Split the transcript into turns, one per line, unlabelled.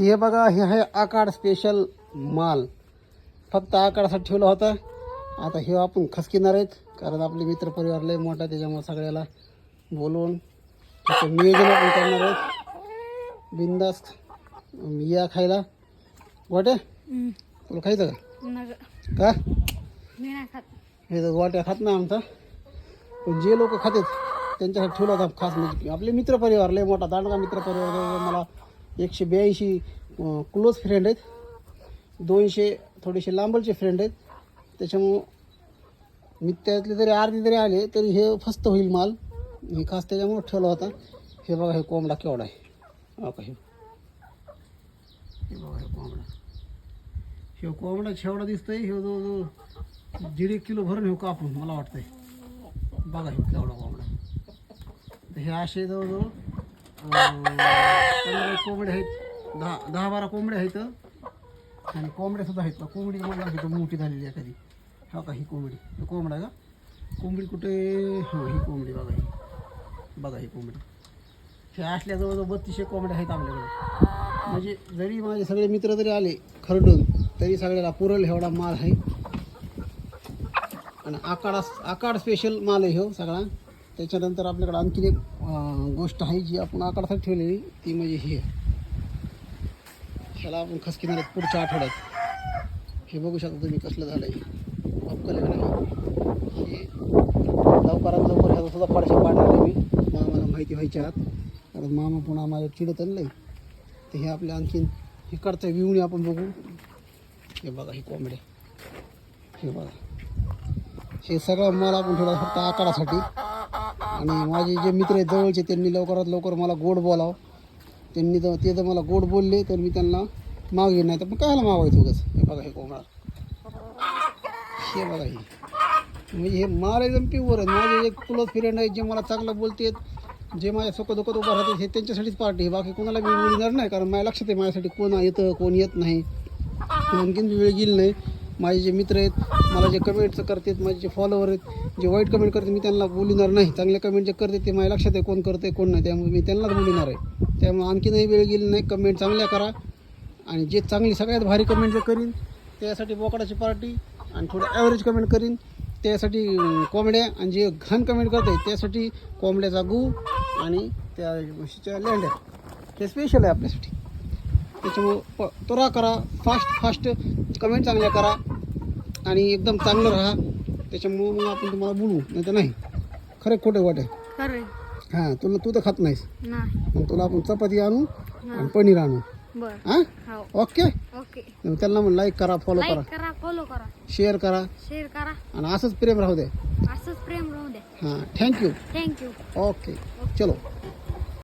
हे बघा हे आहे आकाड स्पेशल माल. फक्त आकाडासाठी ठेवला होता. आता हे आपण खसकिणार आहेत कारण आपले मित्रपरिवार लय मोठा त्याच्यामुळे सगळ्याला बोलवून त्याचं नियोजन आपण करणार आहेत. बिंदास या खायला. वाटे तुला खायचं का? का? हे तर वाट्या खात नाही आमचा. पण जे लोक खातात त्यांच्यासाठी ठेवला होता खास म्हणजे. आपले मित्रपरिवार लय मोठा दांडगा मित्रपरिवार मला एकशे ब्याऐंशी क्लोज फ्रेंड आहेत. दोनशे थोडेसे लांबलचे फ्रेंड आहेत. त्याच्यामुळं मी त्यातले जरी अर्धे जरी आले तरी हे फस्त होईल माल. मी खास त्याच्यामुळं ठेवला होता. हे बघा हे कोंबडा केवढा आहे. हो हे. हे बघा हे कोंबडा. हे कोंबडा शेवढा दिसतंय. हे जवळजवळ दीड एक किलो भरून हे कापून मला वाटतंय. बघा हे केवढा कोंबडा तर हे असे जवळजवळ पंधरा कोंबड्या आहेत दहा दहा बारा कोंबड्या आहेत. आणि कोंबड्या सुद्धा आहेत. कोंबडी मला दाखवतो मोठी झालेली आहे कधी हा का ही कोंबडी. कोंबडा का? कोंबडी कुठे? हो ही कोंबडी बघा ही. बघा ही कोंबडी. हे असल्या जवळजवळ बत्तीसशे कोंबड्या आहेत आपल्याकडे. म्हणजे जरी माझे सगळे मित्र जरी आले खरडून तरी सगळ्याला पुरल एवढा माल आहे. आणि आकाडा आकाड स्पेशल माल आहे हो सगळा. त्याच्यानंतर आपल्याकडे आणखीन एक गोष्ट आहे जी आपण आकाडासाठी ठेवलेली ती म्हणजे ही आहे. त्याला आपण खसकिणार आहेत पुढच्या आठवड्यात हे बघू शकता तुम्ही कसलं झालं आहे. अक्कल हे लवकरात लवकर ह्याचा सुद्धा पडशा पाडणार आहे मी. मामाला माहिती व्हायच्या आत. कारण मामा पुन्हा माझ्या चिडत आणलं तर हे आपल्या आणखीन इकडचा विवणी आपण बघू. हे बघा ही कोंबड्या. हे बघा. हे सगळं माल आपण थोडा फक्त आकारासाठी आणि माझे जे मित्र आहेत जवळचे त्यांनी लवकरात लवकर मला गोड बोलावं. त्यांनी तर ते जर मला गोड बोलले तर मी त्यांना मागे नाही तर मग कायला मागायचं उगाच? हे बघा हे कोंबडा हे बघा हे. म्हणजे हे मार एकदम प्युअर आहे. माझे एक क्लोज फ्रेंड आहेत जे मला चांगलं बोलतात जे माझ्या सुख दुःखात उभं राहते हे त्यांच्यासाठीच पार्टी आहे. बाकी कोणाला मी मिळणार नाही कारण माझ्या लक्षात आहे माझ्यासाठी कोण येतं कोण येत नाही. आणखीन बी वेळ गेली नाही. माझे जे मित्र आहेत मला जे कमेंट्स करतात माझे जे फॉलोवर आहेत जे वाईट कमेंट करते मी त्यांना बोलणार नाही. चांगले कमेंट जे करते ते माझ्या लक्षात आहे कोण करते कोण नाही. त्यामुळे मी त्यांनाच बोलणार आहे. त्यामुळे आणखीनही वेळ गेली नाही. कमेंट चांगल्या करा. आणि जे चांगली सगळ्यात भारी कमेंट जे करीन त्यासाठी बोकडाची पार्टी आणि थोडं ॲव्हरेज कमेंट करीन. त्यासाठी कोंबड्या आणि जे घाण कमेंट करते त्यासाठी कोंबड्याचा गू आणि त्या म्हशीच्या लेंड्या. हे स्पेशल आहे आपल्यासाठी. त्याच्यामुळं प त्वरा करा फास्ट फास्ट कमेंट चांगल्या करा आणि एकदम चांगलं राहा. त्याच्यामुळं मग आपण तुम्हाला बोलू नाही तर नाही. खरं खोटं वाटे.
खरंय
हां तुला तू तर खात नाहीस.
नाही.
मग तुला आपण चपाती आणू आणि पनीर आणू.
बर.
हां?
हो.
ओके?
ओके.
मग त्यांना मग लाईक करा फॉलो करा.
लाईक करा फॉलो करा.
शेअर करा.
शेअर करा.
आणि असंच प्रेम राहू दे.
असंच प्रेम राहू द्या
हां थँक्यू
थँक्यू
ओके चलो.